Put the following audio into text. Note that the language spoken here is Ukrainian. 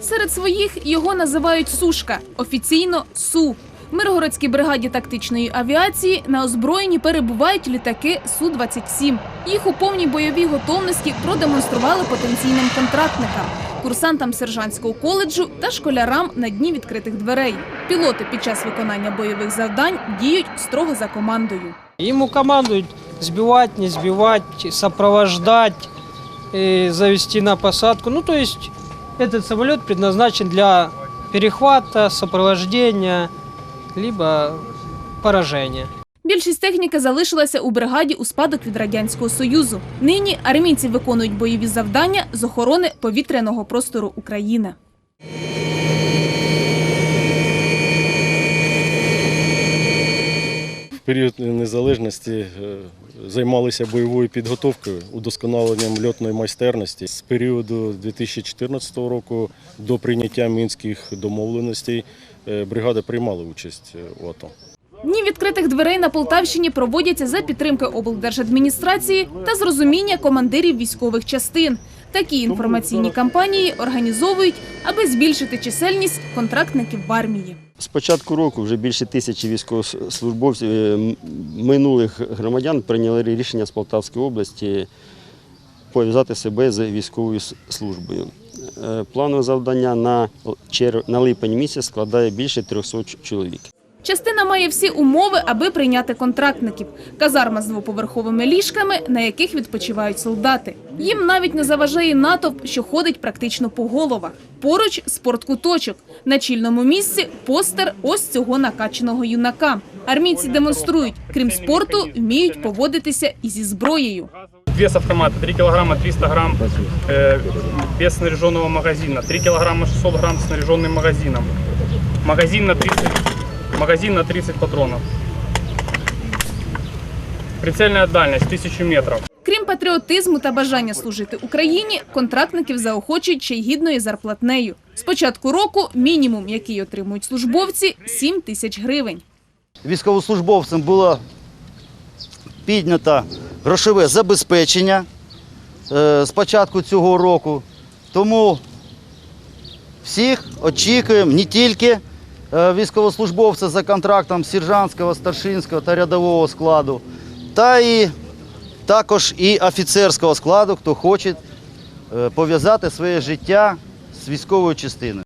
Серед своїх його називають Сушка, офіційно СУ. В Миргородській бригаді тактичної авіації на озброєнні перебувають літаки Су-27. Їх у повній бойовій готовності продемонстрували потенційним контрактникам, курсантам сержантського коледжу та школярам на дні відкритих дверей. Пілоти під час виконання бойових завдань діють строго за командою. Ему командуют сбивать, не сбивать, сопровождать, э, завести на посадку. Ну, то есть этот самолет предназначен для перехвата, сопровождения, либо поражения. Більшість техніки залишилася у бригаді у спадок від радянського союзу. Нині армійці виконують бойові завдання з охорони повітряного простору України. В період незалежності е, займалися бойовою підготовкою, удосконаленням льотної майстерності. З періоду 2014 року до прийняття мінських домовленостей е, бригада приймала участь е, у АТО. Дні відкритих дверей на Полтавщині проводяться за підтримки облдержадміністрації та з розуміння командирів військових частин. Такі інформаційні кампанії організовують, аби збільшити чисельність контрактників в армії. З початку року вже більше тисячі військовослужбовців е, минулих громадян прийняли рішення з Полтавської області пов'язати себе з військовою службою. Е, Планове завдання на, липень місяць складає більше 300 чоловік. Частина має всі умови, аби прийняти контрактників. Казарма з двоповерховими ліжками, на яких відпочивають солдати. Їм навіть не заважає натовп, що ходить практично по головах. Поруч спорткуточок. На чільному місці постер ось цього накачаного юнака. Армійці демонструють, крім спорту, вміють поводитися і зі зброєю. Вес автомата 3 килограмма 300 грамм э, без снаряженного магазина, 3 килограмма 600 грамм снаряженным магазином, магазин на 30, магазин на 30 патронов. Прицельная дальность 1000 метров. Крім патріотизму та бажання служити Україні, контрактників заохочують ще й гідною зарплатнею. З початку року мінімум, який отримують службовці – 7 тисяч гривень. військовослужбовцям було піднято грошове забезпечення е, з початку цього року. Тому всіх очікуємо не тільки е, військовослужбовців за контрактом сержантського, старшинського та рядового складу, та і також і офіцерського складу, хто хоче е, пов'язати своє життя з військовою частиною.